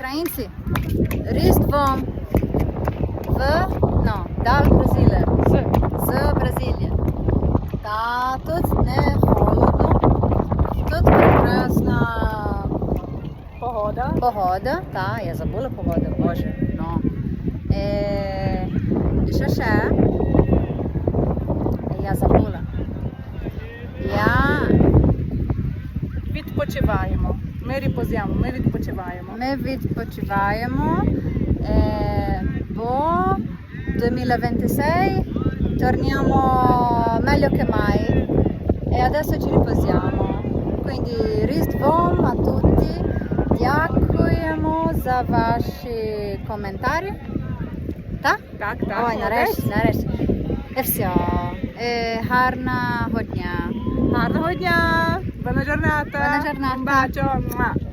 Українці, Різдвом в ну, дал Бразилія. З. з Бразилії. Та тут не холодно, тут прекрасна Погода. погода. Та, я забула погоду, боже. Ну. Е, що ще? Я забула. Я, Відпочиваємо. Ми ріпозямо, ми відпочиваємо. ми відпочиваємо, е, бо 2026 torniamo meglio che mai e adesso ci riposiamo. Quindi Ristvom a tutti, дякуємо за ваші коментарі. Так? Так, так. Ой, нарешті, нарешті. І все. Е, гарного дня. Гарного дня! giornata. Buona giornata. Un bacio.